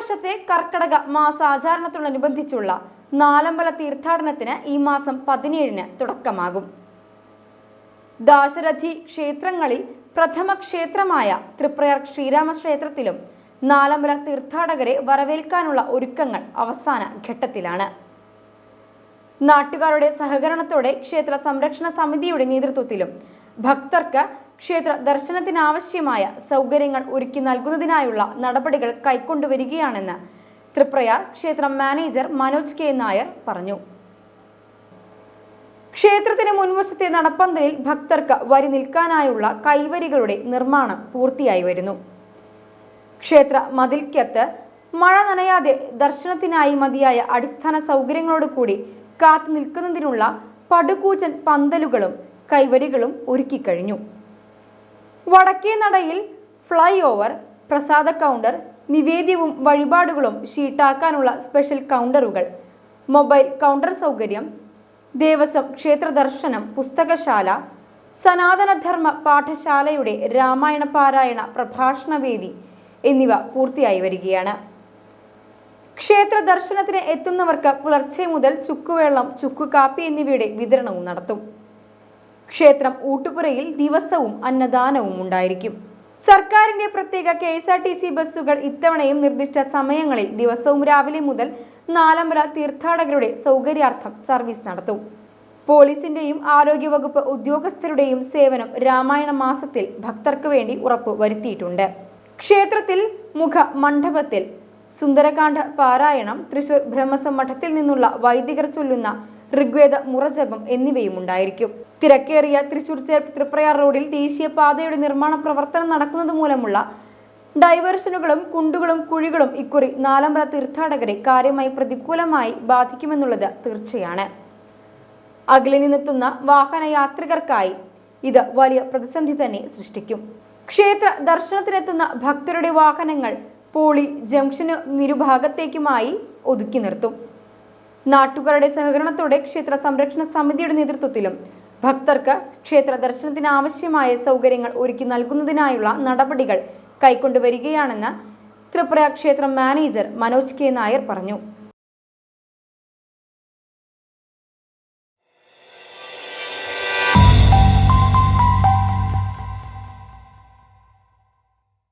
വർഷത്തെ കർക്കടക മാസാചാരണത്തോടനുബന്ധിച്ചുള്ള നാലമ്പല തീർത്ഥാടനത്തിന് ഈ മാസം പതിനേഴിന് തുടക്കമാകും. ദാശരഥി ക്ഷേത്രങ്ങളിൽ പ്രഥമ ക്ഷേത്രമായ ത്രിപ്രയർ ശ്രീരാമ ക്ഷേത്രത്തിലും നാലമ്പല തീർത്ഥാടകരെ വരവേൽക്കാനുള്ള ഒരുക്കങ്ങൾ അവസാന ഘട്ടത്തിലാണ്. നാട്ടുകാരുടെ സഹകരണത്തോടെ ക്ഷേത്ര സംരക്ഷണ സമിതിയുടെ നേതൃത്വത്തിലും ഭക്തർക്ക് ക്ഷേത്ര ദർശനത്തിനാവശ്യമായ സൗകര്യങ്ങൾ ഒരുക്കി നൽകുന്നതിനായുള്ള നടപടികൾ കൈക്കൊണ്ടുവരികയാണെന്ന് തൃപ്രയാർ ക്ഷേത്രം മാനേജർ മനോജ് കെ നായർ പറഞ്ഞു. ക്ഷേത്രത്തിന് മുൻവശത്തെ നടപ്പന്തലിൽ ഭക്തർക്ക് വരി നിൽക്കാനായുള്ള കൈവരികളുടെ നിർമ്മാണം പൂർത്തിയായി വരുന്നു. ക്ഷേത്ര മതിൽക്കത്ത് മഴ നനയാതെ ദർശനത്തിനായി മതിയായ അടിസ്ഥാന സൗകര്യങ്ങളോട് കൂടി കാത്തു നിൽക്കുന്നതിനുള്ള പടുകൂച്ചൻ പന്തലുകളും കൈവരികളും ഒരുക്കിക്കഴിഞ്ഞു. വടക്കേ നടയിൽ ഫ്ലൈ ഓവർ പ്രസാദ കൗണ്ടർ നിവേദ്യവും വഴിപാടുകളും ഷീട്ടാക്കാനുള്ള സ്പെഷ്യൽ കൗണ്ടറുകൾ മൊബൈൽ കൗണ്ടർ സൗകര്യം ദേവസ്വം ക്ഷേത്ര ദർശനം പുസ്തകശാല സനാതനധർമ്മ പാഠശാലയുടെ രാമായണ പാരായണ പ്രഭാഷണവേദി എന്നിവ പൂർത്തിയായി വരികയാണ്. ക്ഷേത്ര ദർശനത്തിന് എത്തുന്നവർക്ക് പുലർച്ചെ മുതൽ ചുക്കുവെള്ളം ചുക്കുകാപ്പി എന്നിവയുടെ വിതരണവും നടത്തും. ക്ഷേത്രം ഊട്ടുപുരയിൽ ദിവസവും അന്നദാനവും ഉണ്ടായിരിക്കും. സർക്കാരിന്റെ പ്രത്യേക K S R T C ബസ്സുകൾ ഇത്തവണയും നിർദ്ദിഷ്ട സമയങ്ങളിൽ ദിവസവും രാവിലെ മുതൽ നാലമ്പല തീർത്ഥാടകരുടെ സൗകര്യാർത്ഥം സർവീസ് നടത്തും. പോലീസിന്റെയും ആരോഗ്യവകുപ്പ് ഉദ്യോഗസ്ഥരുടെയും സേവനം രാമായണ മാസത്തിൽ ഭക്തർക്ക് വേണ്ടി ഉറപ്പ് വരുത്തിയിട്ടുണ്ട്. ക്ഷേത്രത്തിൽ മുഖ മണ്ഡപത്തിൽ സുന്ദരകാന്ഡ പാരായണം തൃശൂർ ബ്രഹ്മസം മഠത്തിൽ നിന്നുള്ള വൈദികർ ചൊല്ലുന്ന ഋഗ്വേദ മുറജപം എന്നിവയും ഉണ്ടായിരിക്കും. തിരക്കേറിയ തൃശൂർ ചേർപ്പ് തൃപ്രയാർ റോഡിൽ ദേശീയപാതയുടെ നിർമ്മാണ പ്രവർത്തനം നടക്കുന്നത് മൂലമുള്ള ഡൈവേർഷനുകളും കുണ്ടുകളും കുഴികളും ഇക്കുറി നാലമ്പല തീർത്ഥാടകരെ കാര്യമായി പ്രതികൂലമായി ബാധിക്കുമെന്നുള്ളത് തീർച്ചയാണ്. അകലിൽ നിന്നെത്തുന്ന വാഹന യാത്രികർക്കായി ഇത് വലിയ പ്രതിസന്ധി തന്നെ സൃഷ്ടിക്കും. ക്ഷേത്ര ദർശനത്തിനെത്തുന്ന ഭക്തരുടെ വാഹനങ്ങൾ പോളി ജംഗ്ഷന് നിരുഭാഗത്തേക്കുമായി ഒതുക്കി നിർത്തും. നാട്ടുകാരുടെ സഹകരണത്തോടെ ക്ഷേത്ര സംരക്ഷണ സമിതിയുടെ നേതൃത്വത്തിലും ഭക്തർക്ക് ക്ഷേത്ര ദർശനത്തിന് ആവശ്യമായ സൗകര്യങ്ങൾ ഒരുക്കി നൽകുന്നതിനായുള്ള നടപടികൾ കൈക്കൊണ്ടുവരികയാണെന്ന് ത്രിപുര ക്ഷേത്രം മാനേജർ മനോജ് കെ നായർ പറഞ്ഞു